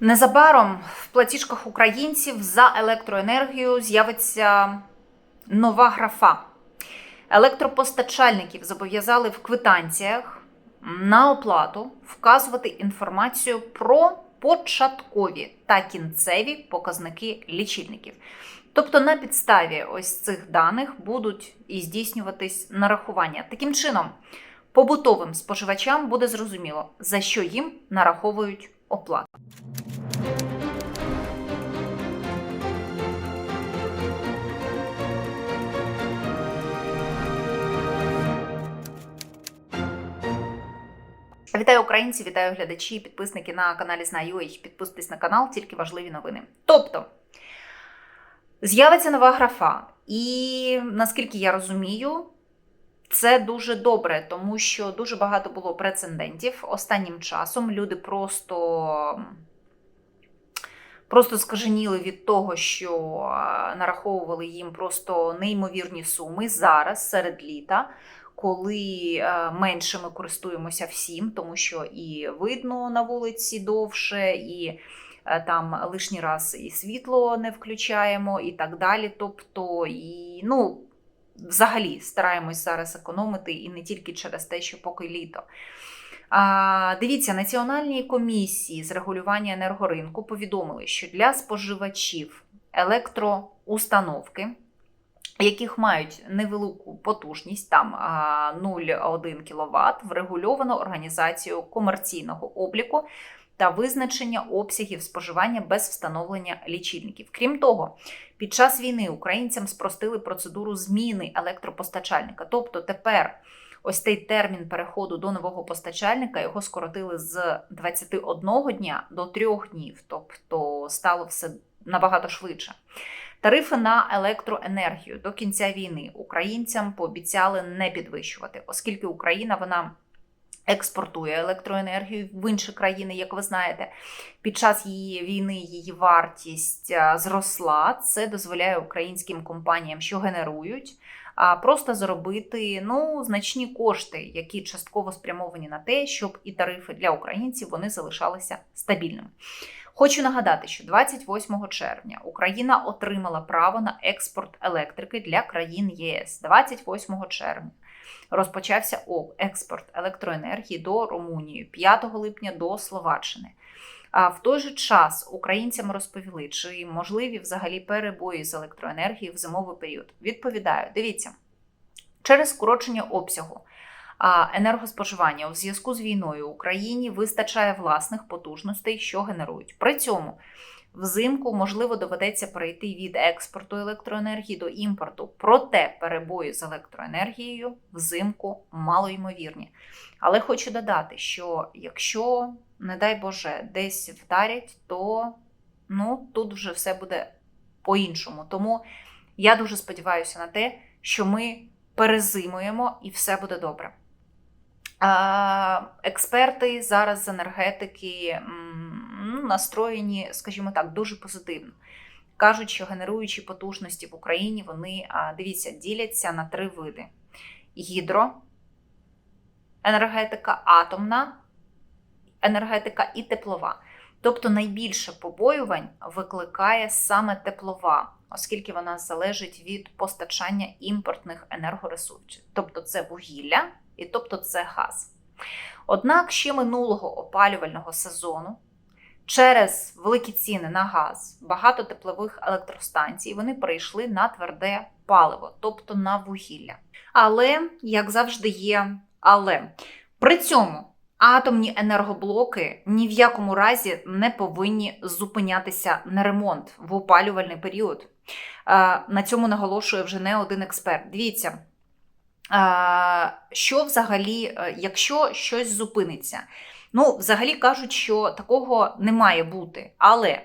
Незабаром в платіжках українців за електроенергію з'явиться нова графа. Електропостачальників зобов'язали в квитанціях на оплату вказувати інформацію про початкові та кінцеві показники лічильників. Тобто на підставі ось цих даних будуть і здійснюватись нарахування. Таким чином, побутовим споживачам буде зрозуміло, за що їм нараховують оплату. Вітаю українці, вітаю глядачі, підписники на каналі Знаю.ua. Підписуйтесь на канал, тільки важливі новини. Тобто з'явиться нова графа, і наскільки я розумію, це дуже добре, тому що дуже багато було прецедентів. Останнім часом люди просто. Просто скаженіли від того, що нараховували їм просто неймовірні суми зараз серед літа коли е, менше ми користуємося всім, тому що і видно на вулиці довше, і е, там лишній раз і світло не включаємо, і так далі. Тобто, і ну, взагалі стараємось зараз економити і не тільки через те, що поки літо. А, Дивіться, національні комісії з регулювання енергоринку повідомили, що для споживачів електроустановки яких мають невелику потужність, там 0,1 кВт, врегульовано організацію комерційного обліку та визначення обсягів споживання без встановлення лічильників. Крім того, під час війни українцям спростили процедуру зміни електропостачальника. Тобто тепер ось цей термін переходу до нового постачальника його скоротили з 21 дня до 3 днів, тобто стало все набагато швидше. Тарифи на електроенергію до кінця війни українцям пообіцяли не підвищувати, оскільки Україна вона експортує електроенергію в інші країни, як ви знаєте. Під час її війни її вартість зросла. Це дозволяє українським компаніям, що генерують. Просто заробити ну значні кошти, які частково спрямовані на те, щоб і тарифи для українців вони залишалися стабільними. Хочу нагадати, що 28 червня Україна отримала право на експорт електрики для країн ЄС. 28 червня розпочався експорт електроенергії до Румунії, 5 липня до Словаччини. А в той же час українцям розповіли, чи можливі взагалі перебої з електроенергією в зимовий період. Відповідаю, дивіться, через скорочення обсягу енергоспоживання у зв'язку з війною Україні вистачає власних потужностей, що генерують. При цьому взимку можливо доведеться перейти від експорту електроенергії до імпорту. Проте перебої з електроенергією взимку малоймовірні. Але хочу додати, що якщо, не дай Боже, десь вдарять, то ну, тут вже все буде по-іншому. Тому я дуже сподіваюся на те, що ми перезимуємо і все буде добре. Експерти зараз з енергетики настроєні, скажімо так, дуже позитивно. Кажуть, що генеруючі потужності в Україні вони, дивіться, діляться на три види: гідро, енергетика, атомна енергетика і теплова. Тобто найбільше побоювань викликає саме теплова, оскільки вона залежить від постачання імпортних енергоресурсів. Тобто це вугілля і тобто це газ. Однак ще минулого опалювального сезону через великі ціни на газ, багато теплових електростанцій вони перейшли на тверде паливо, тобто на вугілля. Але, як завжди, є але при цьому. Атомні енергоблоки ні в якому разі не повинні зупинятися на ремонт в опалювальний період. На цьому наголошує вже не один експерт. Дивіться, що взагалі, е, якщо щось зупиниться? Ну, взагалі кажуть, що такого не має бути. Але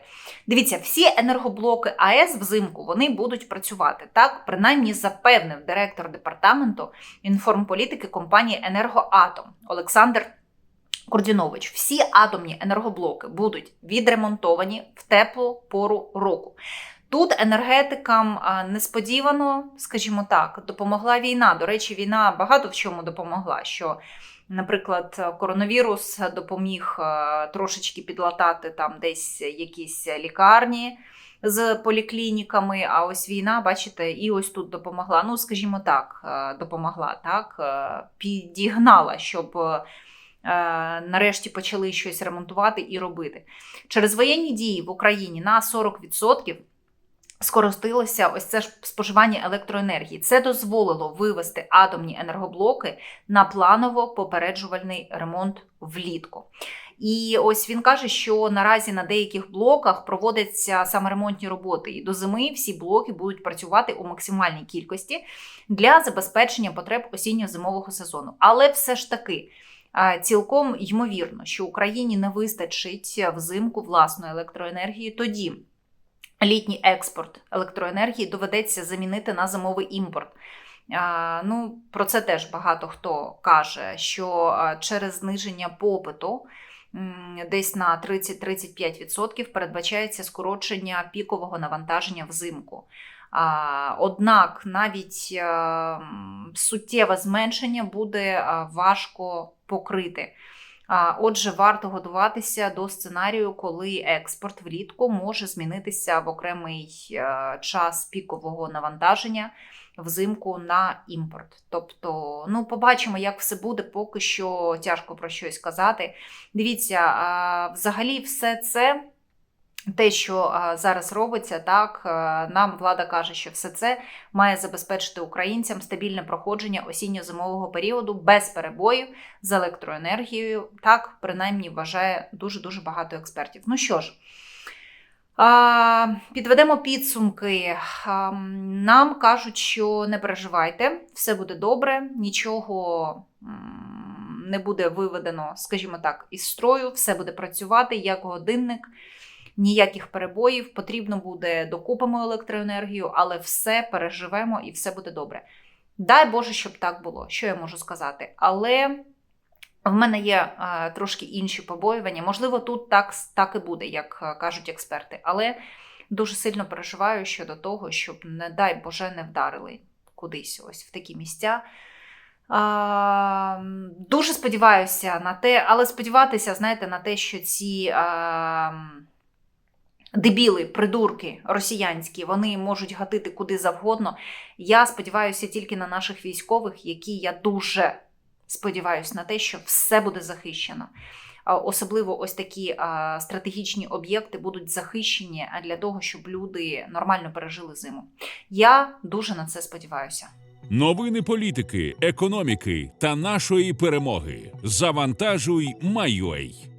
дивіться, всі енергоблоки АЕС взимку вони будуть працювати. Так, принаймні запевнив директор департаменту інформполітики компанії Енергоатом Олександр. Кордінович, всі атомні енергоблоки будуть відремонтовані в теплу пору року. Тут енергетикам несподівано, скажімо так, допомогла війна. До речі, війна багато в чому допомогла. що Наприклад, коронавірус допоміг трошечки підлатати там десь якісь лікарні з поліклініками. А ось війна, бачите, і ось тут допомогла. Ну, скажімо так, допомогла, так, підігнала, щоб нарешті почали щось ремонтувати і робити. Через воєнні дії в Україні на 40% скоротилося ось це ж споживання електроенергії. Це дозволило вивести атомні енергоблоки на планово-попереджувальний ремонт влітку. І ось він каже, що наразі на деяких блоках проводяться саме ремонтні роботи, і до зими всі блоки будуть працювати у максимальній кількості для забезпечення потреб осінньо-зимового сезону. Але все ж таки. Цілком ймовірно, що Україні не вистачить взимку власної електроенергії. Тоді літній експорт електроенергії доведеться замінити на зимовий імпорт. Ну, про це теж багато хто каже, що через зниження попиту десь на 30-35% передбачається скорочення пікового навантаження взимку. Однак навіть суттєве зменшення буде важко покрити. Отже, варто готуватися до сценарію, коли експорт влітку може змінитися в окремий е, час пікового навантаження взимку на імпорт. Тобто, ну, побачимо, як все буде, поки що тяжко про щось казати. Дивіться, взагалі, все це. Те, що зараз робиться, так нам влада каже, що все це має забезпечити українцям стабільне проходження осінньо-зимового періоду без перебоїв з електроенергією. Так, принаймні, вважає дуже дуже багато експертів. Ну що ж. Підведемо підсумки. Нам кажуть, що не переживайте, все буде добре, нічого не буде виведено, скажімо так, із строю, все буде працювати як годинник, ніяких перебоїв. Потрібно буде докупимо електроенергію, але все переживемо і все буде добре. Дай Боже, щоб так було, що я можу сказати. Але в мене є е, трошки інші побоювання. Можливо, тут так, так і буде, як е, кажуть експерти. Але дуже сильно переживаю щодо того, щоб, не дай Боже, не вдарили кудись ось в такі місця. А, дуже сподіваюся на те, але сподіватися, знаєте, на те, що ці. А, Дебіли, придурки росіянські, вони можуть гатити куди завгодно. Я сподіваюся тільки на наших військових, які я дуже сподіваюся на те, що все буде захищено. Особливо ось такі а, стратегічні об'єкти будуть захищені для того, щоб люди нормально пережили зиму. Я дуже на це сподіваюся. Новини політики, економіки та нашої перемоги. Завантажуй, Майой.